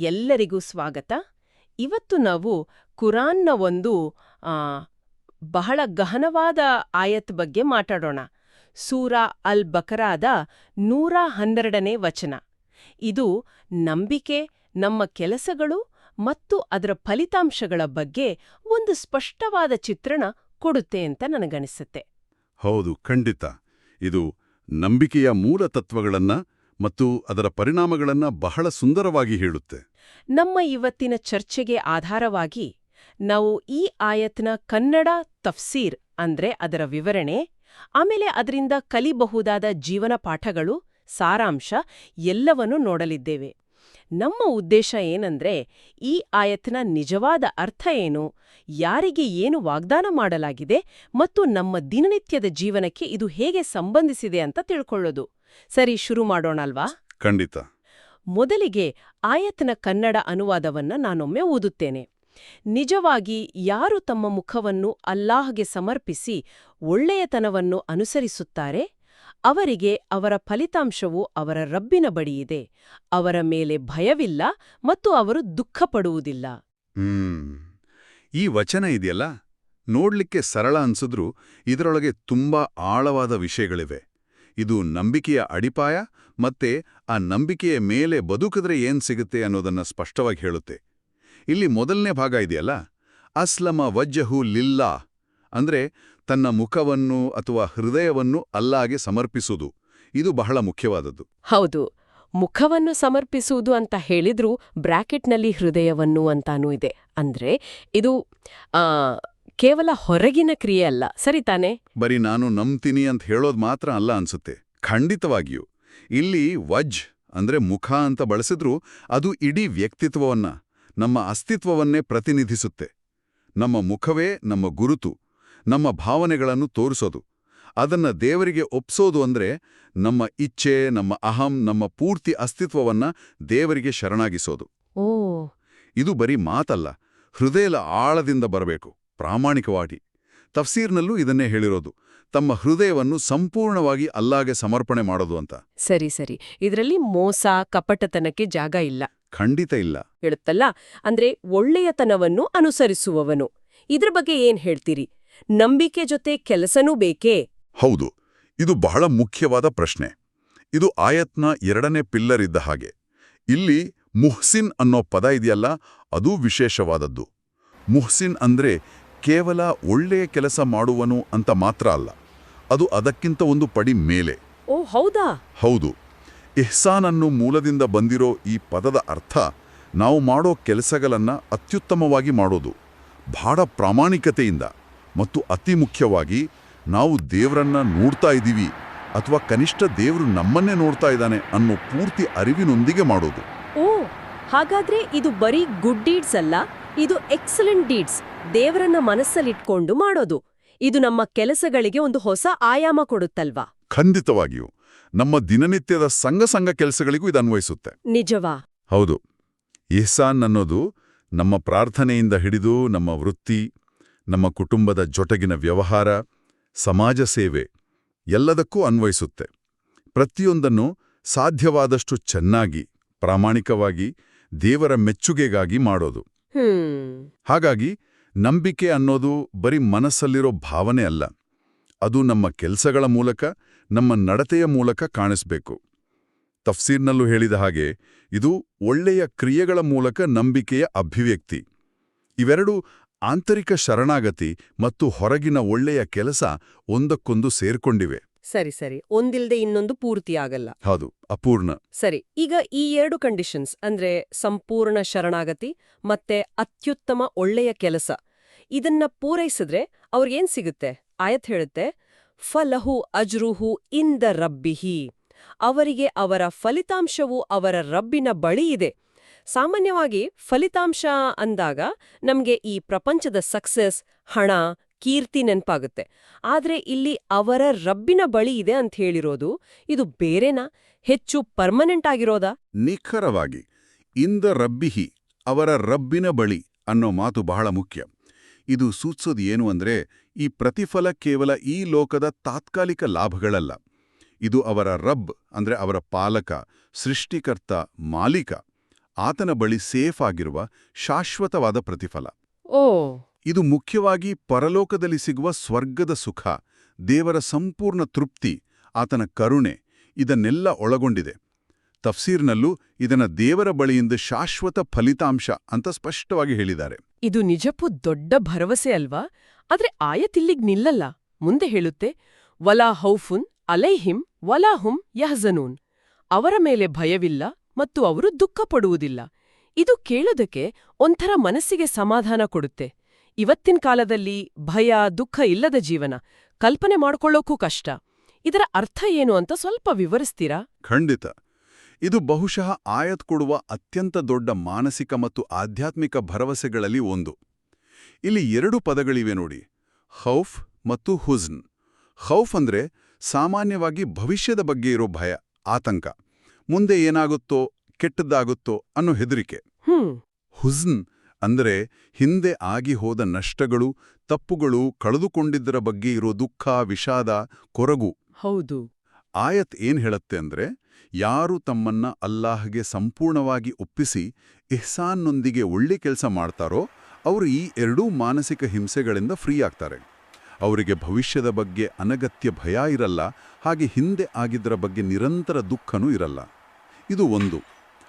ಎಲ್ಲರಿಗೂ ಸ್ವಾಗತ. ಇವತ್ತು ನಾವು ಕುರಾನ್ನ ಒಂದು ಬಹಳ ಗಹನವಾದ ಆಯತ್ ಬಗ್ಗೆ ಮಾತಾಡೋಣ. ಸೂರಾ ಅಲ್ ಬಕರಾದ ನೂರ ಹನ್ನೆರಡನೇ ವಚನ. ಇದು ನಂಬಿಕೆ, ನಮ್ಮ ಕೆಲಸಗಳು ಮತ್ತು ಅದರ ಫಲಿತಾಂಶಗಳ ಬಗ್ಗೆ ಒಂದು ಸ್ಪಷ್ಟವಾದ ಚಿತ್ರಣ ಕೊಡುತ್ತೆ ಅಂತ ನನಗನಿಸುತ್ತೆ. ಹೌದು, ಖಂಡಿತ. ಇದು ನಂಬಿಕೆಯ ಮೂಲ ತತ್ವಗಳನ್ನ ಮತ್ತು ಅದರ ಪರಿಣಾಮಗಳನ್ನು ಬಹಳ ಸುಂದರವಾಗಿ ಹೇಳುತ್ತೆ. ನಮ್ಮ ಇವತ್ತಿನ ಚರ್ಚೆಗೆ ಆಧಾರವಾಗಿ ನಾವು ಈ ಆಯತ್ನ ಕನ್ನಡ ತಫ್ಸೀರ್ ಅಂದ್ರೆ ಅದರ ವಿವರಣೆ, ಆಮೇಲೆ ಅದರಿಂದ ಕಲಿಬಹುದಾದ ಜೀವನ ಪಾಠಗಳು, ಸಾರಾಂಶ ಎಲ್ಲವನ್ನೂ ನೋಡಲಿದ್ದೇವೆ. ನಮ್ಮ ಉದ್ದೇಶ ಏನಂದ್ರೆ ಈ ಆಯತ್ನ ನಿಜವಾದ ಅರ್ಥ ಏನು, ಯಾರಿಗೆ ಏನು ವಾಗ್ದಾನ ಮಾಡಲಾಗಿದೆ ಮತ್ತು ನಮ್ಮ ದಿನನಿತ್ಯದ ಜೀವನಕ್ಕೆ ಇದು ಹೇಗೆ ಸಂಬಂಧಿಸಿದೆ ಅಂತ ತಿಳ್ಕೊಳ್ಳೋದು. ಸರಿ ಶುರು ಮಾಡೋಣಲ್ವಾ? ಖಂಡಿತ. ಮೊದಲಿಗೆ ಆಯತ್ನ ಕನ್ನಡ ಅನುವಾದವನ್ನ ನಾನೊಮ್ಮೆ ಓದುತ್ತೇನೆ. ನಿಜವಾಗಿ ಯಾರು ತಮ್ಮ ಮುಖವನ್ನು ಅಲ್ಲಾಹ್ಗೆ ಸಮರ್ಪಿಸಿ ಒಳ್ಳೆಯತನವನ್ನು ಅನುಸರಿಸುತ್ತಾರೆ? ಅವರಿಗೆ ಅವರ ಫಲಿತಾಂಶವು ಅವರ ರಬ್ಬಿನ ಬಳಿಯಿದೆ. ಅವರ ಮೇಲೆ ಭಯವಿಲ್ಲ ಮತ್ತು ಅವರು ದುಃಖಪಡುವುದಿಲ್ಲ. ಪಡುವುದಿಲ್ಲ ಈ ವಚನ ಇದೆಯಲ್ಲ? ನೋಡ್ಲಿಕ್ಕೆ ಸರಳ ಅನ್ಸಿದ್ರೂ ಇದರೊಳಗೆ ತುಂಬಾ ಆಳವಾದ ವಿಷಯಗಳಿವೆ. ಇದು ನಂಬಿಕೆಯ ಅಡಿಪಾಯ ಮತ್ತೆ ಆ ನಂಬಿಕೆಯ ಮೇಲೆ ಬದುಕಿದ್ರೆ ಏನ್ ಸಿಗುತ್ತೆ ಅನ್ನೋದನ್ನ ಸ್ಪಷ್ಟವಾಗಿ ಹೇಳುತ್ತೆ. ಇಲ್ಲಿ ಮೊದಲನೇ ಭಾಗ ಇದೆಯಲ್ಲ? ಅಸ್ಲಮ ವಜ್ಜಹು ಲಿಲ್ಲಾ. ಅಂದ್ರೆ ತನ್ನ ಮುಖವನ್ನು ಅಥವಾ ಹೃದಯವನ್ನು ಅಲ್ಲಾಗೆ ಸಮರ್ಪಿಸುವುದು. ಇದು ಬಹಳ ಮುಖ್ಯವಾದದ್ದು. ಹೌದು. ಮುಖವನ್ನು ಸಮರ್ಪಿಸುವುದು ಅಂತ ಹೇಳಿದ್ರೂ ಬ್ರಾಕೆಟ್ನಲ್ಲಿ ಹೃದಯವನ್ನು ಅಂತಾನೂ ಇದೆ. ಅಂದ್ರೆ ಇದು ಕೇವಲ ಹೊರಗಿನ ಕ್ರಿಯೆ ಅಲ್ಲ. ಸರಿ ತಾನೆ? ಬರೀ ನಾನು ನಂಬ್ತೀನಿ ಅಂತ ಹೇಳೋದ್ ಮಾತ್ರ ಅಲ್ಲ ಅನ್ಸುತ್ತೆ. ಖಂಡಿತವಾಗಿಯೂ. ಇಲ್ಲಿ ವಜ್ ಅಂದ್ರೆ ಮುಖ ಅಂತ ಬಳಸಿದ್ರೂ ಅದು ಇಡೀ ವ್ಯಕ್ತಿತ್ವವನ್ನ ನಮ್ಮ ಅಸ್ತಿತ್ವವನ್ನೇ ಪ್ರತಿನಿಧಿಸುತ್ತೆ. ನಮ್ಮ ಮುಖವೇ ನಮ್ಮ ಗುರುತು ನಮ್ಮ ಭಾವನೆಗಳನ್ನು ತೋರಿಸೋದು. ಅದನ್ನ ದೇವರಿಗೆ ಒಪ್ಸೋದು ಅಂದ್ರೆ ನಮ್ಮ ಇಚ್ಛೆ ನಮ್ಮ ಅಹಂ ನಮ್ಮ ಪೂರ್ತಿ ಅಸ್ತಿತ್ವವನ್ನ ದೇವರಿಗೆ ಶರಣಾಗಿಸೋದು. ಓ. ಇದು ಬರೀ ಮಾತಲ್ಲ ಹೃದಯದ ಆಳದಿಂದ ಬರಬೇಕು. ಪ್ರಾಮಾಣಿಕವಾಗಿ. ತಫ್ಸೀರ್ನಲ್ಲೂ ಇದನ್ನೇ ಹೇಳಿರೋದು. ತಮ್ಮ ಹೃದಯವನ್ನು ಸಂಪೂರ್ಣವಾಗಿ ಅಲ್ಲಾಗೆ ಸಮರ್ಪಣೆ ಮಾಡೋದು ಅಂತ. ಸರಿ ಸರಿ. ಇದರಲ್ಲಿ ಮೋಸ ಕಪಟತನಕ್ಕೆ ಜಾಗ ಇಲ್ಲ. ಖಂಡಿತ ಇಲ್ಲ. ಹೇಳುತ್ತಲ್ಲ ಅಂದ್ರೆ ಒಳ್ಳೆಯತನವನ್ನು ಅನುಸರಿಸುವವನು. ಇದ್ರ ಬಗ್ಗೆ ಏನ್ ಹೇಳ್ತೀರಿ? ನಂಬಿಕೆ ಜೊತೆ ಕೆಲಸನೂ ಬೇಕೇ? ಹೌದು. ಇದು ಬಹಳ ಮುಖ್ಯವಾದ ಪ್ರಶ್ನೆ. ಇದು ಆಯತ್ನ ಎರಡನೇ ಪಿಲ್ಲರ್ ಇದ್ದ ಹಾಗೆ. ಇಲ್ಲಿ ಮುಹ್ಸಿನ್ ಅನ್ನೋ ಪದ ಇದೆಯಲ್ಲ ಅದೂ ವಿಶೇಷವಾದದ್ದು. ಮುಹ್ಸಿನ್ ಅಂದ್ರೆ ಕೇವಲ ಒಳ್ಳೆಯ ಕೆಲಸ ಮಾಡುವನು ಅಂತ ಮಾತ್ರ ಅಲ್ಲ ಅದು ಅದಕ್ಕಿಂತ ಒಂದು ಪಡಿ ಮೇಲೆ. ಓ ಹೌದಾ? ಹೌದು. ಇಹ್ಸಾನ್ ಅನ್ನು ಮೂಲದಿಂದ ಬಂದಿರೋ ಈ ಪದದ ಅರ್ಥ ನಾವು ಮಾಡೋ ಕೆಲಸಗಳನ್ನು ಅತ್ಯುತ್ತಮವಾಗಿ ಮಾಡೋದು ಬಹಳ ಪ್ರಾಮಾಣಿಕತೆಯಿಂದ ಮತ್ತು ಅತಿ ಮುಖ್ಯವಾಗಿ ನಾವು ದೇವರನ್ನ ನೋಡ್ತಾ ಇದ್ದೀವಿ ಅಥವಾ ಕನಿಷ್ಠ ದೇವರು ನಮ್ಮನ್ನೇ ನೋಡ್ತಾ ಇದ್ದಾನೆ ಅನ್ನೋ ಪೂರ್ತಿ ಅರಿವಿನೊಂದಿಗೆ ಮಾಡೋದು. ಓ ಹಾಗಾದ್ರೆ ಇದು ಬರೀ ಗುಡ್ ಡೀಡ್ಸ್ ಅಲ್ಲ ಇದು ಎಕ್ಸಲೆಂಟ್ ಡೀಡ್ಸ್. ದೇವರನ್ನ ಮನಸ್ಸಲ್ಲಿಟ್ಕೊಂಡು ಮಾಡೋದು. ಇದು ನಮ್ಮ ಕೆಲಸಗಳಿಗೆ ಒಂದು ಹೊಸ ಆಯಾಮ ಕೊಡುತ್ತಲ್ವಾ? ಖಂಡಿತವಾಗಿಯೂ. ನಮ್ಮ ದಿನನಿತ್ಯದ ಸಂಘ ಸಂಘ ಕೆಲಸಗಳಿಗೂ ಇದು ಅನ್ವಯಿಸುತ್ತೆ. ನಿಜವಾ? ಹೌದು. ಇಹ್ಸಾನ್ ಅನ್ನೋದು ನಮ್ಮ ಪ್ರಾರ್ಥನೆಯಿಂದ ಹಿಡಿದು ನಮ್ಮ ವೃತ್ತಿ ನಮ್ಮ ಕುಟುಂಬದ ಜೊತೆಗಿನ ವ್ಯವಹಾರ ಸಮಾಜ ಸೇವೆ ಎಲ್ಲದಕ್ಕೂ ಅನ್ವಯಿಸುತ್ತೆ. ಪ್ರತಿಯೊಂದನ್ನು ಸಾಧ್ಯವಾದಷ್ಟು ಚೆನ್ನಾಗಿ ಪ್ರಾಮಾಣಿಕವಾಗಿ ದೇವರ ಮೆಚ್ಚುಗೆಗಾಗಿ ಮಾಡೋದು. ಹಾಗಾಗಿ ನಂಬಿಕೆ ಅನ್ನೋದು ಬರೀ ಮನಸ್ಸಲ್ಲಿರೋ ಭಾವನೆ ಅಲ್ಲ. ಅದು ನಮ್ಮ ಕೆಲಸಗಳ ಮೂಲಕ ನಮ್ಮ ನಡತೆಯ ಮೂಲಕ ಕಾಣಿಸ್ಬೇಕು. ತಫ್ಸೀರ್ನಲ್ಲೂ ಹೇಳಿದ ಹಾಗೆ ಇದು ಒಳ್ಳೆಯ ಕ್ರಿಯೆಗಳ ಮೂಲಕ ನಂಬಿಕೆಯ ಅಭಿವ್ಯಕ್ತಿ. ಇವೆರಡೂ ಆಂತರಿಕ ಶರಣಾಗತಿ ಮತ್ತು ಹೊರಗಿನ ಒಳ್ಳೆಯ ಕೆಲಸ ಒಂದಕ್ಕೊಂದು ಸೇರ್ಕೊಂಡಿವೆ. ಸರಿ ಸರಿ. ಒಂದಿಲ್ಲದೆ ಇನ್ನೊಂದು ಪೂರ್ತಿ ಆಗಲ್ಲ. ಹೌದು ಅಪೂರ್ಣ. ಸರಿ ಈಗ ಈ ಎರಡು ಕಂಡೀಷನ್ಸ್ ಅಂದ್ರೆ ಸಂಪೂರ್ಣ ಶರಣಾಗತಿ ಮತ್ತೆ ಅತ್ಯುತ್ತಮ ಒಳ್ಳೆಯ ಕೆಲಸ. ಇದನ್ನ ಪೂರೈಸಿದ್ರೆ ಅವ್ರಿಗೇನ್ ಸಿಗುತ್ತೆ? ಆಯತ್ ಹೇಳುತ್ತೆ, ಫಲಹು ಅಜ್ರುಹು ಇಂದ ರಬ್ಬಿಹಿ. ಅವರಿಗೆ ಅವರ ಫಲಿತಾಂಶವು ಅವರ ರಬ್ಬಿನ ಬಳಿ ಇದೆ. ಸಾಮಾನ್ಯವಾಗಿ ಫಲಿತಾಂಶ ಅಂದಾಗ ನಮಗೆ ಈ ಪ್ರಪಂಚದ ಸಕ್ಸಸ್, ಹಣ, ಕೀರ್ತಿ ನೆನಪಾಗುತ್ತೆ. ಆದರೆ ಇಲ್ಲಿ ಅವರ ರಬ್ಬಿನ ಬಳಿ ಇದೆ ಅಂತ ಹೇಳಿರೋದು, ಇದು ಬೇರೆನಾ? ಹೆಚ್ಚು ಪರ್ಮನೆಂಟ್ ಆಗಿರೋದಾ? ನಿಖರವಾಗಿ, ಇಂದ ರಬ್ಬಿಹಿ ಅವರ ರಬ್ಬಿನ ಬಳಿ ಅನ್ನೋ ಮಾತು ಬಹಳ ಮುಖ್ಯ. ಇದು ಸೂಚಿಸೋದು ಏನು ಅಂದ್ರೆ ಈ ಪ್ರತಿಫಲ ಕೇವಲ ಈ ಲೋಕದ ತಾತ್ಕಾಲಿಕ ಲಾಭಗಳಲ್ಲ. ಇದು ಅವರ ರಬ್ ಅಂದ್ರೆ ಅವರ ಪಾಲಕ ಸೃಷ್ಟಿಕರ್ತ ಮಾಲೀಕ. ಆತನ ಬಳಿ ಸೇಫ್ ಆಗಿರುವ ಶಾಶ್ವತವಾದ ಪ್ರತಿಫಲ. ಓ! ಇದು ಮುಖ್ಯವಾಗಿ ಪರಲೋಕದಲ್ಲಿ ಸಿಗುವ ಸ್ವರ್ಗದ ಸುಖ ದೇವರ ಸಂಪೂರ್ಣ ತೃಪ್ತಿ ಆತನ ಕರುಣೆ ಇದನ್ನೆಲ್ಲ ಒಳಗೊಂಡಿದೆ. ತಫ್ಸೀರ್ನಲ್ಲೂ ಇದನ್ನ ದೇವರ ಬಳಿಯಿಂದ ಶಾಶ್ವತ ಫಲಿತಾಂಶ ಅಂತ ಸ್ಪಷ್ಟವಾಗಿ ಹೇಳಿದ್ದಾರೆ. ಇದು ನಿಜಕ್ಕೂ ದೊಡ್ಡ ಭರವಸೆ ಅಲ್ವಾ? ಆದ್ರೆ ಆಯತಿಲ್ಲಿಗ್ ನಿಲ್ಲಲ್ಲ. ಮುಂದೆ ಹೇಳುತ್ತೆ ವಲಾ ಹೌಫುನ್ ಅಲೈಹಿಂ ವಲಾಹುಂ ಯಹಜನೂನ್. ಅವರ ಮೇಲೆ ಭಯವಿಲ್ಲ ಮತ್ತು ಅವರು ದುಃಖ ಪಡುವುದಿಲ್ಲ ಇದು ಕೇಳೋದಕ್ಕೆ ಒಂಥರ ಮನಸ್ಸಿಗೆ ಸಮಾಧಾನ ಕೊಡುತ್ತೆ. ಇವತ್ತಿನ ಕಾಲದಲ್ಲಿ ಭಯ ದುಃಖ ಇಲ್ಲದ ಜೀವನ. ಕಲ್ಪನೆ ಮಾಡ್ಕೊಳ್ಳೋಕ್ಕೂ ಕಷ್ಟ. ಇದರ ಅರ್ಥ ಏನು ಅಂತ ಸ್ವಲ್ಪ ವಿವರಿಸ್ತೀರಾ? ಖಂಡಿತ. ಇದು ಬಹುಶಃ ಆಯತ್ ಕೊಡುವ ಅತ್ಯಂತ ದೊಡ್ಡ ಮಾನಸಿಕ ಮತ್ತು ಆಧ್ಯಾತ್ಮಿಕ ಭರವಸೆಗಳಲ್ಲಿ ಒಂದು. ಇಲ್ಲಿ ಎರಡು ಪದಗಳಿವೆ ನೋಡಿ. ಹೌಫ್ ಮತ್ತು ಹುಜ್ನ್ ಹೌಫ್ ಅಂದ್ರೆ ಸಾಮಾನ್ಯವಾಗಿ ಭವಿಷ್ಯದ ಬಗ್ಗೆ ಇರೋ ಭಯ ಆತಂಕ. ಮುಂದೆ ಏನಾಗುತ್ತೋ ಕೆಟ್ಟದ್ದಾಗುತ್ತೋ ಅನ್ನೋ ಹೆದರಿಕೆ. ಹುಜ್ನ್ ಅಂದರೆ ಹಿಂದೆ ಆಗಿ ಹೋದ ನಷ್ಟಗಳು ತಪ್ಪುಗಳು ಕಳೆದುಕೊಂಡಿದ್ದರ ಬಗ್ಗೆ ಇರೋ ದುಃಖ ವಿಷಾದ ಕೊರಗು. ಹೌದು. ಆಯತ್ ಏನ್ ಹೇಳತ್ತೆ ಅಂದ್ರೆ ಯಾರು ತಮ್ಮನ್ನ ಅಲ್ಲಾಹ್ಗೆ ಸಂಪೂರ್ಣವಾಗಿ ಒಪ್ಪಿಸಿ ಇಹ್ಸಾನ್ನೊಂದಿಗೆ ಒಳ್ಳೆ ಕೆಲಸ ಮಾಡ್ತಾರೋ ಅವರು ಈ ಎರಡೂ ಮಾನಸಿಕ ಹಿಂಸೆಗಳಿಂದ ಫ್ರೀ ಆಗ್ತಾರೆ. ಅವರಿಗೆ ಭವಿಷ್ಯದ ಬಗ್ಗೆ ಅನಗತ್ಯ ಭಯ ಇರಲ್ಲ ಹಾಗೆ ಹಿಂದೆ ಆಗಿದ್ದರ ಬಗ್ಗೆ ನಿರಂತರ ದುಃಖನೂ ಇರಲ್ಲ. ಇದು ಒಂದು.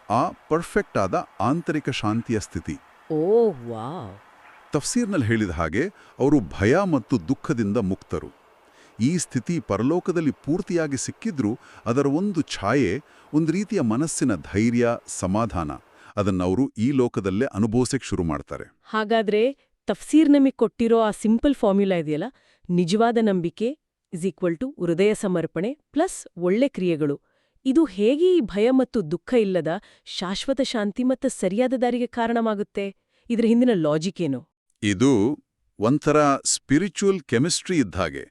ಆ ಪರ್ಫೆಕ್ಟ್ ಆದ ಆಂತರಿಕ ಶಾಂತಿಯ ಸ್ಥಿತಿ. ತಫ್ಸೀರ್ನಲ್ಲಿ ಹೇಳಿದ ಹಾಗೆ ಅವರು ಭಯ ಮತ್ತು ದುಃಖದಿಂದ ಮುಕ್ತರು. ಈ ಸ್ಥಿತಿ ಪರಲೋಕದಲ್ಲಿ ಪೂರ್ತಿಯಾಗಿ ಸಿಕ್ಕಿದ್ರೂ ಅದರ ಒಂದು ಛಾಯೆ ಒಂದು ರೀತಿಯ ಮನಸ್ಸಿನ ಧೈರ್ಯ ಸಮಾಧಾನ. ಅದನ್ನವರು ಈ ಲೋಕದಲ್ಲೇ ಅನುಭವಿಸಕ್ಕೆ ಶುರು ಮಾಡ್ತಾರೆ. ಹಾಗಾದ್ರೆ ತಫ್ಸೀರ್ ನಮಗೆ ಕೊಟ್ಟಿರೋ ಆ ಸಿಂಪಲ್ ಫಾರ್ಮ್ಯುಲಾ ಇದೆಯಲ್ಲ? ನಿಜವಾದ ನಂಬಿಕೆ ಇಸ್ ಈಕ್ವಲ್ ಟು ಹೃದಯ ಸಮರ್ಪಣೆ ಪ್ಲಸ್ ಒಳ್ಳೆ ಕ್ರಿಯೆಗಳು. ಇದು ಹೇಗೆ ಈ ಭಯ ಮತ್ತು ದುಃಖ ಇಲ್ಲದ ಶಾಶ್ವತ ಶಾಂತಿ ಮತ್ತು ಸರಿಯಾದ ದಾರಿಗೆ ಕಾರಣವಾಗುತ್ತೆ? ಇದರ ಹಿಂದಿನ ಲಾಜಿಕ್ ಏನು? ಇದು ಒಂಥರ ಸ್ಪಿರಿಚುವಲ್ ಕೆಮಿಸ್ಟ್ರಿ ಇದ್ದಾಗೆ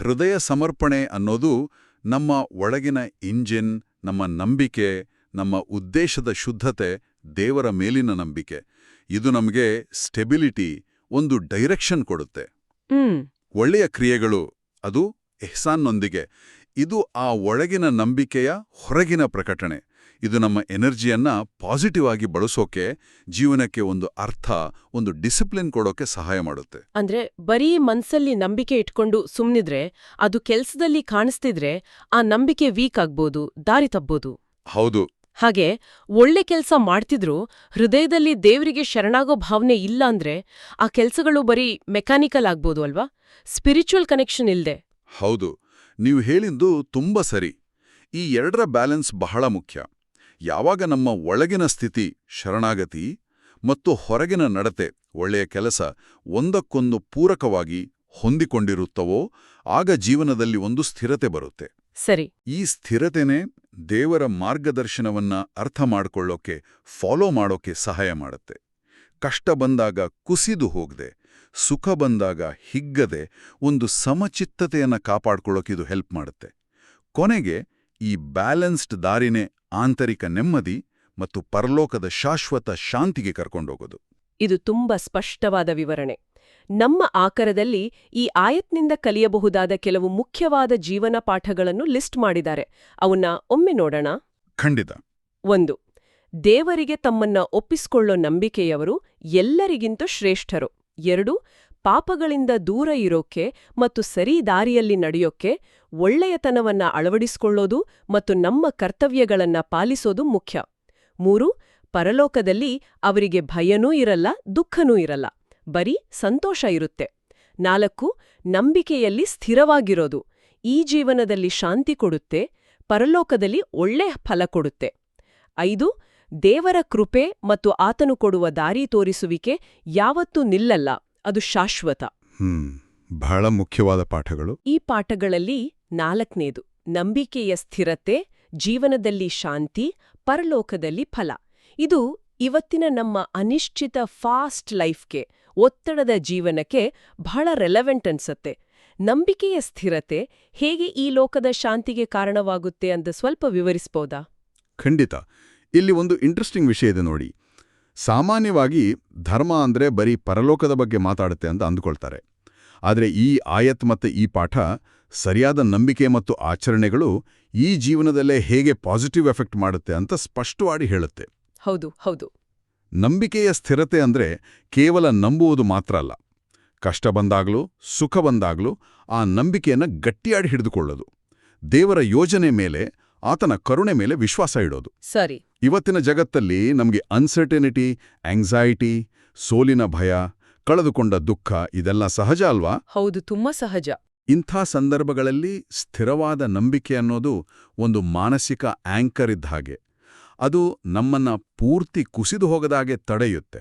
ಹೃದಯ ಸಮರ್ಪಣೆ ಅನ್ನೋದು ನಮ್ಮ ಒಳಗಿನ ಇಂಜಿನ್ ನಮ್ಮ ನಂಬಿಕೆ ನಮ್ಮ ಉದ್ದೇಶದ ಶುದ್ಧತೆ ದೇವರ ಮೇಲಿನ ನಂಬಿಕೆ. ಇದು ನಮಗೆ ಸ್ಟೆಬಿಲಿಟಿ ಒಂದು ಡೈರೆಕ್ಷನ್ ಕೊಡುತ್ತೆ. ಒಳ್ಳೆಯ ಕ್ರಿಯೆಗಳು ಅದು ಎಹ್ಸಾನ್ನೊಂದಿಗೆ. ಇದು ಆ ಒಳಗಿನ ನಂಬಿಕೆಯ ಹೊರಗಿನ ಪ್ರಕಟಣೆ. ಇದು ನಮ್ಮ ಎನರ್ಜಿಯನ್ನ ಪಾಸಿಟಿವ್ ಆಗಿ ಬಳಸೋಕೆ ಜೀವನಕ್ಕೆ ಒಂದು ಅರ್ಥ ಒಂದು ಡಿಸಿಪ್ಲಿನ್ ಕೊಡೋಕೆ ಸಹಾಯ ಮಾಡುತ್ತೆ. ಅಂದ್ರೆ ಬರೀ ಮನ್ಸಲ್ಲಿ ನಂಬಿಕೆ ಇಟ್ಕೊಂಡು ಸುಮ್ಮನಿದ್ರೆ ಅದು ಕೆಲಸದಲ್ಲಿ ಕಾಣಿಸ್ತಿದ್ರೆ ಆ ನಂಬಿಕೆ ವೀಕ್ ಆಗ್ಬೋದು ದಾರಿ ತಪ್ಬೋದು. ಹೌದು. ಹಾಗೆ ಒಳ್ಳೆ ಕೆಲಸ ಮಾಡ್ತಿದ್ರು ಹೃದಯದಲ್ಲಿ ದೇವರಿಗೆ ಶರಣಾಗೋ ಭಾವನೆ ಇಲ್ಲ ಅಂದ್ರೆ ಆ ಕೆಲಸಗಳು ಬರೀ ಮೆಕ್ಯಾನಿಕಲ್ ಆಗ್ಬೋದು ಅಲ್ವಾ? ಸ್ಪಿರಿಚುವಲ್ ಕನೆಕ್ಷನ್ ಇಲ್ಲದೆ ಹೌದು. ನೀವು ಹೇಳಿದ್ದು ತುಂಬಾ ಸರಿ. ಈ ಎರಡರ ಬ್ಯಾಲೆನ್ಸ್ ಬಹಳ ಮುಖ್ಯ. ಯಾವಾಗ ನಮ್ಮ ಒಳಗಿನ ಸ್ಥಿತಿ ಶರಣಾಗತಿ ಮತ್ತು ಹೊರಗಿನ ನಡತೆ ಒಳ್ಳೆಯ ಕೆಲಸ ಒಂದಕ್ಕೊಂದು ಪೂರಕವಾಗಿ ಹೊಂದಿಕೊಂಡಿರುತ್ತವೋ ಆಗ ಜೀವನದಲ್ಲಿ ಒಂದು ಸ್ಥಿರತೆ ಬರುತ್ತೆ. ಸರಿ. ಈ ಸ್ಥಿರತೆನೇ ದೇವರ ಮಾರ್ಗದರ್ಶನವನ್ನ ಅರ್ಥ ಮಾಡಿಕೊಳ್ಳೋಕೆ ಫಾಲೋ ಮಾಡೋಕೆ ಸಹಾಯ ಮಾಡುತ್ತೆ. ಕಷ್ಟ ಬಂದಾಗ ಕುಸಿದು ಹೋಗದೆ ಸುಖ ಬಂದಾಗ ಹಿಗ್ಗದೆ ಒಂದು ಸಮಚಿತ್ತತೆಯನ್ನು ಕಾಪಾಡ್ಕೊಳ್ಳೋಕೆ ಇದು ಹೆಲ್ಪ್ ಮಾಡುತ್ತೆ. ಕೊನೆಗೆ ಈ ಬ್ಯಾಲೆನ್ಸ್ಡ್ ದಾರಿನೇ ಆಂತರಿಕ ನೆಮ್ಮದಿ ಮತ್ತು ಪರಲೋಕದ ಶಾಶ್ವತ ಶಾಂತಿಗೆ ಕರ್ಕೊಂಡೋಗೋದು. ಇದು ತುಂಬ ಸ್ಪಷ್ಟವಾದ ವಿವರಣೆ. ನಮ್ಮ ಆಕರದಲ್ಲಿ ಈ ಆಯತ್ನಿಂದ ಕಲಿಯಬಹುದಾದ ಕೆಲವು ಮುಖ್ಯವಾದ ಜೀವನ ಪಾಠಗಳನ್ನು ಲಿಸ್ಟ್ ಮಾಡಿದ್ದಾರೆ. ಅವನ್ನ ಒಮ್ಮೆ ನೋಡೋಣ. ಖಂಡಿತ. ಒಂದು ದೇವರಿಗೆ ತಮ್ಮನ್ನ ಒಪ್ಪಿಸ್ಕೊಳ್ಳೋ ನಂಬಿಕೆಯವರು ಎಲ್ಲರಿಗಿಂತ ಶ್ರೇಷ್ಠರು. ಎರಡು ಪಾಪಗಳಿಂದ ದೂರ ಇರೋಕೆ ಮತ್ತು ಸರಿ ದಾರಿಯಲ್ಲಿ ನಡೆಯೋಕೆ ಒಳ್ಳೆಯತನವನ್ನ ಅಳವಡಿಸಿಕೊಳ್ಳೋದು ಮತ್ತು ನಮ್ಮ ಕರ್ತವ್ಯಗಳನ್ನ ಪಾಲಿಸೋದು ಮುಖ್ಯ. ಮೂರು, ಪರಲೋಕದಲ್ಲಿ ಅವರಿಗೆ ಭಯನೂ ಇರಲ್ಲ, ದುಃಖನೂ ಇರಲ್ಲ. ಬರೀ ಸಂತೋಷ ಇರುತ್ತೆ. ನಾಲ್ಕು, ನಂಬಿಕೆಯಲ್ಲಿ ಸ್ಥಿರವಾಗಿರೋದು. ಈ ಜೀವನದಲ್ಲಿ ಶಾಂತಿ ಕೊಡುತ್ತೆ, ಪರಲೋಕದಲ್ಲಿ ಒಳ್ಳೆ ಫಲ ಕೊಡುತ್ತೆ. ಐದು, ದೇವರ ಕೃಪೆ ಮತ್ತು ಆತನು ಕೊಡುವ ದಾರಿ ತೋರಿಸುವಿಕೆ ಯಾವತ್ತೂ ನಿಲ್ಲಲ್ಲ. ಅದು ಶಾಶ್ವತ. ಹ್ಮ್ ಬಹಳ ಮುಖ್ಯವಾದ ಪಾಠಗಳು. ಈ ಪಾಠಗಳಲ್ಲಿ ನಾಲ್ಕನೇದು ನಂಬಿಕೆಯ ಸ್ಥಿರತೆ ಜೀವನದಲ್ಲಿ ಶಾಂತಿ ಪರಲೋಕದಲ್ಲಿ ಫಲ. ಇದು ಇವತ್ತಿನ ನಮ್ಮ ಅನಿಶ್ಚಿತ ಫಾಸ್ಟ್ ಲೈಫ್ಗೆ ಒತ್ತಡದ ಜೀವನಕ್ಕೆ ಬಹಳ ರೆಲೆವೆಂಟ್ ಅನ್ಸತ್ತೆ. ನಂಬಿಕೆಯ ಸ್ಥಿರತೆ ಹೇಗೆ ಈ ಲೋಕದ ಶಾಂತಿಗೆ ಕಾರಣವಾಗುತ್ತೆ ಅಂತ ಸ್ವಲ್ಪ ವಿವರಿಸ್ಬೋದಾ? ಖಂಡಿತ. ಇಲ್ಲಿ ಒಂದು ಇಂಟ್ರೆಸ್ಟಿಂಗ್ ವಿಷಯ ಇದೆ ನೋಡಿ. ಸಾಮಾನ್ಯವಾಗಿ ಧರ್ಮ ಅಂದ್ರೆ ಬರೀ ಪರಲೋಕದ ಬಗ್ಗೆ ಮಾತಾಡುತ್ತೆ ಅಂತ ಅಂದುಕೊಳ್ತಾರೆ. ಆದರೆ ಈ ಆಯತ್ ಮತ್ತು ಈ ಪಾಠ ಸರಿಯಾದ ನಂಬಿಕೆ ಮತ್ತು ಆಚರಣೆಗಳು ಈ ಜೀವನದಲ್ಲೇ ಹೇಗೆ ಪಾಸಿಟಿವ್ ಎಫೆಕ್ಟ್ ಮಾಡುತ್ತೆ ಅಂತ ಸ್ಪಷ್ಟವಾಗಿ ಹೇಳುತ್ತೆ. ಹೌದು ಹೌದು. ನಂಬಿಕೆಯ ಸ್ಥಿರತೆ ಅಂದ್ರೆ ಕೇವಲ ನಂಬುವುದು ಮಾತ್ರ ಅಲ್ಲ. ಕಷ್ಟ ಬಂದಾಗ್ಲೂ ಸುಖ ಬಂದಾಗ್ಲೂ ಆ ನಂಬಿಕೆಯನ್ನ ಗಟ್ಟಿಯಾಡಿ ಹಿಡಿದುಕೊಳ್ಳೋದು. ದೇವರ ಯೋಜನೆ ಮೇಲೆ ಆತನ ಕರುಣೆ ಮೇಲೆ ವಿಶ್ವಾಸ ಇಡೋದು. ಸರಿ. ಇವತ್ತಿನ ಜಗತ್ತಲ್ಲಿ ನಮಗೆ ಅನ್ಸರ್ಟನಿಟಿ ಆಂಗ್ಸೈಟಿ ಸೋಲಿನ ಭಯ ಕಳೆದುಕೊಂಡ ದುಃಖ ಇದೆಲ್ಲ ಸಹಜ ಅಲ್ವಾ? ಹೌದು ತುಂಬಾ ಸಹಜ. ಇಂಥ ಸಂದರ್ಭಗಳಲ್ಲಿ ಸ್ಥಿರವಾದ ನಂಬಿಕೆ ಅನ್ನೋದು ಒಂದು ಮಾನಸಿಕ ಆಂಕರ್ ಇದ್ದ ಹಾಗೆ. ಅದು ನಮ್ಮನ್ನ ಪೂರ್ತಿ ಕುಸಿದು ಹೋಗದಾಗೆ ತಡೆಯುತ್ತೆ.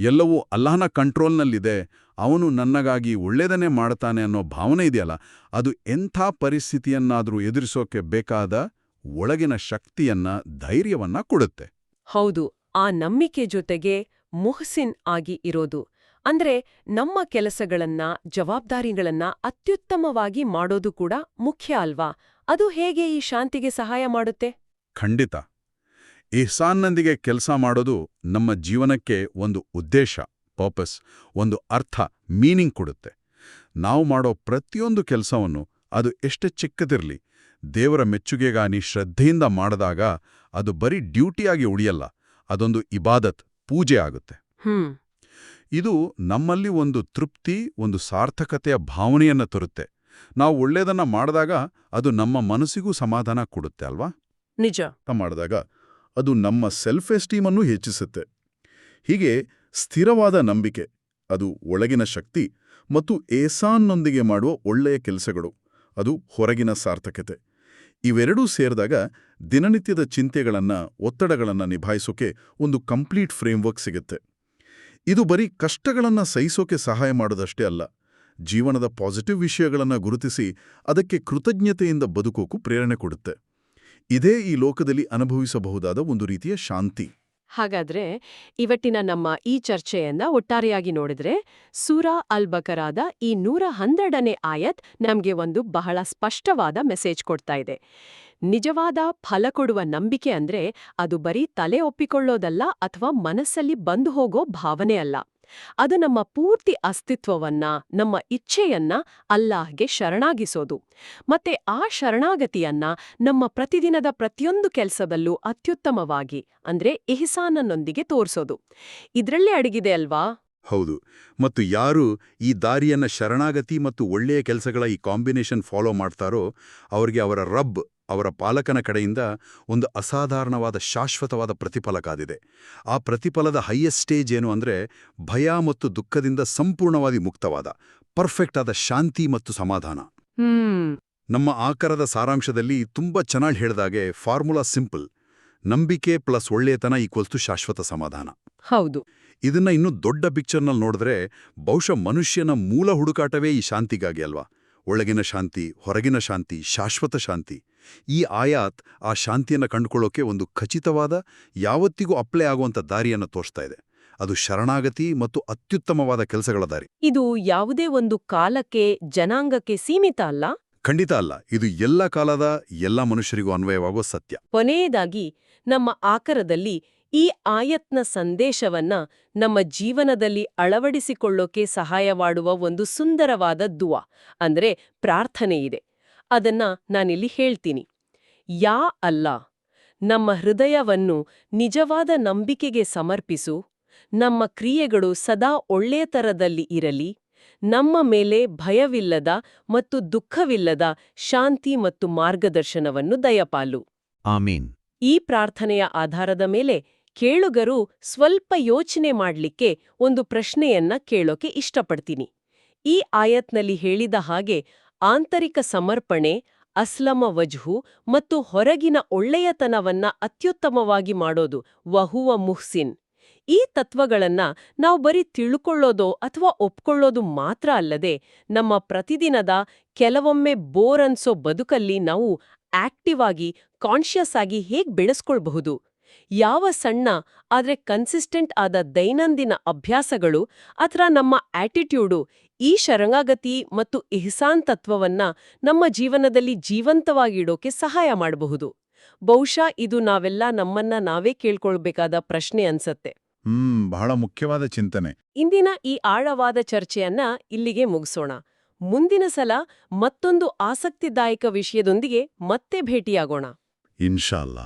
ಎಲ್ಲವೂ ಅಲ್ಲಾಹನ ಕಂಟ್ರೋಲ್ನಲ್ಲಿದೆ ಅವನು ನನ್ನಗಾಗಿ ಒಳ್ಳೆಯದನ್ನೇ ಮಾಡ್ತಾನೆ ಅನ್ನೋ ಭಾವನೆ ಇದೆಯಲ್ಲ ಅದು ಎಂಥ ಪರಿಸ್ಥಿತಿಯನ್ನಾದರೂ ಎದುರಿಸೋಕೆ ಬೇಕಾದ ಒಳಗಿನ ಶಕ್ತಿಯನ್ನ ಧೈರ್ಯವನ್ನ ಕೊಡುತ್ತೆ. ಹೌದು ಆ ನಂಬಿಕೆ ಜೊತೆಗೆ ಮುಹಸಿನ್ ಆಗಿ ಇರೋದು. ಅಂದ್ರೆ ನಮ್ಮ ಕೆಲಸಗಳನ್ನ ಜವಾಬ್ದಾರಿಗಳನ್ನ ಅತ್ಯುತ್ತಮವಾಗಿ ಮಾಡೋದು ಕೂಡ ಮುಖ್ಯ ಅಲ್ವಾ? ಅದು ಹೇಗೆ ಈ ಶಾಂತಿಗೆ ಸಹಾಯ ಮಾಡುತ್ತೆ? ಖಂಡಿತ. ಇಹ್ಸಾನ್ನೊಂದಿಗೆ ಕೆಲಸ ಮಾಡೋದು ನಮ್ಮ ಜೀವನಕ್ಕೆ ಒಂದು ಉದ್ದೇಶ ಪರ್ಪಸ್ ಒಂದು ಅರ್ಥ ಮೀನಿಂಗ್ ಕೊಡುತ್ತೆ. ನಾವು ಮಾಡೋ ಪ್ರತಿಯೊಂದು ಕೆಲಸವನ್ನು ಅದು ಎಷ್ಟು ಚಿಕ್ಕದಿರಲಿ ದೇವರ ಮೆಚ್ಚುಗೆಗಾನಿ ಶ್ರದ್ಧೆಯಿಂದ ಮಾಡಿದಾಗ ಅದು ಬರೀ ಡ್ಯೂಟಿಯಾಗಿ ಉಳಿಯಲ್ಲ ಅದೊಂದು ಇಬಾದತ್ ಪೂಜೆ ಆಗುತ್ತೆ. ಇದು ನಮ್ಮಲ್ಲಿ ಒಂದು ತೃಪ್ತಿ ಒಂದು ಸಾರ್ಥಕತೆಯ ಭಾವನೆಯನ್ನು ತರುತ್ತೆ. ನಾವು ಒಳ್ಳೆಯದನ್ನ ಮಾಡಿದಾಗ ಅದು ನಮ್ಮ ಮನಸ್ಸಿಗೂ ಸಮಾಧಾನ ಕೊಡುತ್ತೆ ಅಲ್ವಾ? ನಿಜ. ಮಾಡಿದಾಗ ಅದು ನಮ್ಮ ಸೆಲ್ಫ್ ಎಸ್ಟೀಮನ್ನು ಹೆಚ್ಚಿಸುತ್ತೆ. ಹೀಗೆ ಸ್ಥಿರವಾದ ನಂಬಿಕೆ ಅದು ಒಳಗಿನ ಶಕ್ತಿ ಮತ್ತು ಏಸಾನ್ನೊಂದಿಗೆ ಮಾಡುವ ಒಳ್ಳೆಯ ಕೆಲಸಗಳು ಅದು ಹೊರಗಿನ ಸಾರ್ಥಕತೆ. ಇವೆರಡೂ ಸೇರಿದಾಗ ದಿನನಿತ್ಯದ ಚಿಂತೆಗಳನ್ನು, ಒತ್ತಡಗಳನ್ನು ನಿಭಾಯಿಸೋಕೆ ಒಂದು ಕಂಪ್ಲೀಟ್ ಫ್ರೇಮ್ವರ್ಕ್ ಸಿಗುತ್ತೆ. ಇದು ಬರೀ ಕಷ್ಟಗಳನ್ನು ಸಹಿಸೋಕೆ ಸಹಾಯ ಮಾಡೋದಷ್ಟೇ ಅಲ್ಲ, ಜೀವನದ ಪಾಸಿಟಿವ್ ವಿಷಯಗಳನ್ನು ಗುರುತಿಸಿ ಅದಕ್ಕೆ ಕೃತಜ್ಞತೆಯಿಂದ ಬದುಕೋಕು ಪ್ರೇರಣೆ ಕೊಡುತ್ತೆ. ಇದೇ ಈ ಲೋಕದಲ್ಲಿ ಅನುಭವಿಸಬಹುದಾದ ಒಂದು ರೀತಿಯ ಶಾಂತಿ. ಹಾಗಾದ್ರೆ ಇವತ್ತಿನ ನಮ್ಮ ಈ ಚರ್ಚೆಯನ್ನ ಒಟ್ಟಾರೆಯಾಗಿ ನೋಡಿದ್ರೆ ಸೂರಾ ಅಲ್ ಬಕರಾದ ಈ ನೂರ ಹನ್ನೆರಡನೇ ಆಯತ್ ನಮ್ಗೆ ಒಂದು ಬಹಳ ಸ್ಪಷ್ಟವಾದ ಮೆಸೇಜ್ ಕೊಡ್ತಾ ಇದೆ. ನಿಜವಾದ ಫಲ ಕೊಡುವ ನಂಬಿಕೆ ಅಂದ್ರೆ ಅದು ಬರೀ ತಲೆ ಒಪ್ಪಿಕೊಳ್ಳೋದಲ್ಲ ಅಥವಾ ಮನಸ್ಸಲ್ಲಿ ಬಂದು ಹೋಗೋ ಭಾವನೆ ಅಲ್ಲ. ಅದು ನಮ್ಮ ಪೂರ್ತಿ ಅಸ್ತಿತ್ವವನ್ನ, ನಮ್ಮ ಇಚ್ಛೆಯನ್ನ ಅಲ್ಲಾಹ್ಗೆ ಶರಣಾಗಿಸೋದು. ಮತ್ತೆ ಆ ಶರಣಾಗತಿಯನ್ನ ನಮ್ಮ ಪ್ರತಿದಿನದ ಪ್ರತಿಯೊಂದು ಕೆಲಸದಲ್ಲೂ ಅತ್ಯುತ್ತಮವಾಗಿ, ಅಂದ್ರೆ ಇಹ್ಸಾನನ್ನೊಂದಿಗೆ ತೋರಿಸೋದು. ಇದ್ರಲ್ಲೇ ಅಡಗಿದೆ ಅಲ್ವಾ? ಹೌದು. ಮತ್ತು ಯಾರು ಈ ದಾರಿಯನ್ನ ಶರಣಾಗತಿ ಮತ್ತು ಒಳ್ಳೆಯ ಕೆಲಸಗಳ ಈ ಕಾಂಬಿನೇಷನ್ ಫಾಲೋ ಮಾಡ್ತಾರೋ, ಅವರಿಗೆ ಅವರ ರಬ್ ಅವರ ಪಾಲಕನ ಕಡೆಯಿಂದ ಒಂದು ಅಸಾಧಾರಣವಾದ ಶಾಶ್ವತವಾದ ಪ್ರತಿಫಲ ಕಾದಿದೆ. ಆ ಪ್ರತಿಫಲದ ಹೈಯೆಸ್ಟ್ ಸ್ಟೇಜ್ ಏನು ಅಂದ್ರೆ ಭಯ ಮತ್ತು ದುಃಖದಿಂದ ಸಂಪೂರ್ಣವಾಗಿ ಮುಕ್ತವಾದ ಪರ್ಫೆಕ್ಟ್ ಆದ ಶಾಂತಿ ಮತ್ತು ಸಮಾಧಾನ. ನಮ್ಮ ಆಕಾರದ ಸಾರಾಂಶದಲ್ಲಿ ತುಂಬಾ ಚೆನ್ನಾಗಿ ಹೇಳಿದಾಗೆ ಫಾರ್ಮುಲಾ ಸಿಂಪಲ್ ನಂಬಿಕೆ ಪ್ಲಸ್ ಒಳ್ಳೆಯತನ ಈಕ್ವಲ್ಸ್ ಟು ಶಾಶ್ವತ ಸಮಾಧಾನ. ಹೌದು. ಇದನ್ನ ಇನ್ನೂ ದೊಡ್ಡ ಪಿಕ್ಚರ್ನಲ್ಲಿ ನೋಡಿದ್ರೆ ಬಹುಶಃ ಮನುಷ್ಯನ ಮೂಲ ಹುಡುಕಾಟವೇ ಈ ಶಾಂತಿಗಾಗಿ ಅಲ್ವಾ? ಒಳಗಿನ ಶಾಂತಿ ಹೊರಗಿನ ಶಾಂತಿ ಶಾಶ್ವತ ಶಾಂತಿ. ಈ ಆಯಾತ್ ಆ ಶಾಂತಿಯನ್ನು ಕಂಡುಕೊಳ್ಳೋಕೆ ಒಂದು ಖಚಿತವಾದ ಯಾವತ್ತಿಗೂ ಅಪ್ಲೈ ಆಗುವಂಥ ದಾರಿಯನ್ನು ತೋರಿಸ್ತಾ ಇದೆ. ಅದು ಶರಣಾಗತಿ ಮತ್ತು ಅತ್ಯುತ್ತಮವಾದ ಕೆಲಸಗಳ ದಾರಿ. ಇದು ಯಾವುದೇ ಒಂದು ಕಾಲಕ್ಕೆ ಜನಾಂಗಕ್ಕೆ ಸೀಮಿತ ಅಲ್ಲ? ಖಂಡಿತ ಅಲ್ಲ. ಇದು ಎಲ್ಲ ಕಾಲದ ಎಲ್ಲ ಮನುಷ್ಯರಿಗೂ ಅನ್ವಯವಾಗುವ ಸತ್ಯ. ಕೊನೆಯದಾಗಿ ನಮ್ಮ ಆಕರದಲ್ಲಿ ಈ ಆಯತ್ನ ಸಂದೇಶವನ್ನ ನಮ್ಮ ಜೀವನದಲ್ಲಿ ಅಳವಡಿಸಿಕೊಳ್ಳೋಕೆ ಸಹಾಯವಾಡುವ ಒಂದು ಸುಂದರವಾದ ದುವಾ ಅಂದ್ರೆ ಪ್ರಾರ್ಥನೆ ಇದೆ. ಅದನ್ನ ನಾನಿಲ್ಲಿ ಹೇಳ್ತೀನಿ. ಯಾ ಅಲ್ಲ ನಮ್ಮ ಹೃದಯವನ್ನು ನಿಜವಾದ ನಂಬಿಕೆಗೆ ಸಮರ್ಪಿಸು ನಮ್ಮ ಕ್ರಿಯೆಗಳು ಸದಾ ಒಳ್ಳೆಯತರದಲ್ಲಿ ಇರಲಿ ನಮ್ಮ ಮೇಲೆ ಭಯವಿಲ್ಲದ ಮತ್ತು ದುಃಖವಿಲ್ಲದ ಶಾಂತಿ ಮತ್ತು ಮಾರ್ಗದರ್ಶನವನ್ನು ದಯಪಾಲು. ಆಮೀನ್. ಈ ಪ್ರಾರ್ಥನೆಯ ಆಧಾರದ ಮೇಲೆ ಕೇಳುಗರು ಸ್ವಲ್ಪ ಯೋಚನೆ ಮಾಡ್ಲಿಕ್ಕೆ ಒಂದು ಪ್ರಶ್ನೆಯನ್ನ ಕೇಳೋಕೆ ಇಷ್ಟಪಡ್ತೀನಿ. ಈ ಆಯತ್ನಲ್ಲಿ ಹೇಳಿದ ಹಾಗೆ ಆಂತರಿಕ ಸಮರ್ಪಣೆ, ಅಸ್ಲಮ ವಜ್ಹು ಮತ್ತು ಹೊರಗಿನ ಒಳ್ಳೆಯತನವನ್ನ ಅತ್ಯುತ್ತಮವಾಗಿ ಮಾಡೋದು ವಹುವ ಮುಹ್ಸಿನ್. ಈ ತತ್ವಗಳನ್ನ ನಾವು ಬರೀ ತಿಳ್ಕೊಳ್ಳೋದೋ ಅಥವಾ ಒಪ್ಕೊಳ್ಳೋದು ಮಾತ್ರ ಅಲ್ಲದೆ ನಮ್ಮ ಪ್ರತಿದಿನದ ಕೆಲವೊಮ್ಮೆ ಬೋರ್ ಅನ್ಸೋ ಬದುಕಲ್ಲಿ ನಾವು ಆಕ್ಟಿವ್ ಆಗಿ, ಕಾನ್ಷಿಯಸ್ ಆಗಿ ಹೇಗ್ ಬೆಳೆಸ್ಕೊಳ್ಬಹುದು? ಯಾವ ಸಣ್ಣ ಆದ್ರೆ ಕನ್ಸಿಸ್ಟೆಂಟ್ ಆದ ದೈನಂದಿನ ಅಭ್ಯಾಸಗಳು ಅಥವಾ ನಮ್ಮ ಆಟಿಟ್ಯೂಡು ಈ ಶರಣಾಗತಿ ಮತ್ತು ಇಹ್ಸಾನ್ ತತ್ವವನ್ನ ನಮ್ಮ ಜೀವನದಲ್ಲಿ ಜೀವಂತವಾಗಿಡೋಕೆ ಸಹಾಯ ಮಾಡಬಹುದು. ಬಹುಶಃ ಇದು ನಾವೆಲ್ಲ ನಮ್ಮನ್ನ ನಾವೇ ಕೇಳ್ಕೊಳ್ಬೇಕಾದ ಪ್ರಶ್ನೆ ಅನ್ಸತ್ತೆ. ಹ್ಮ್ ಬಹಳ ಮುಖ್ಯವಾದ ಚಿಂತನೆ. ಇಂದಿನ ಈ ಆಳವಾದ ಚರ್ಚೆಯನ್ನ ಇಲ್ಲಿಗೆ ಮುಗಿಸೋಣ. ಮುಂದಿನ ಸಲ ಮತ್ತೊಂದು ಆಸಕ್ತಿದಾಯಕ ವಿಷಯದೊಂದಿಗೆ ಮತ್ತೆ ಭೇಟಿಯಾಗೋಣ. ಇನ್ಶಾ ಅಲ್ಲಾ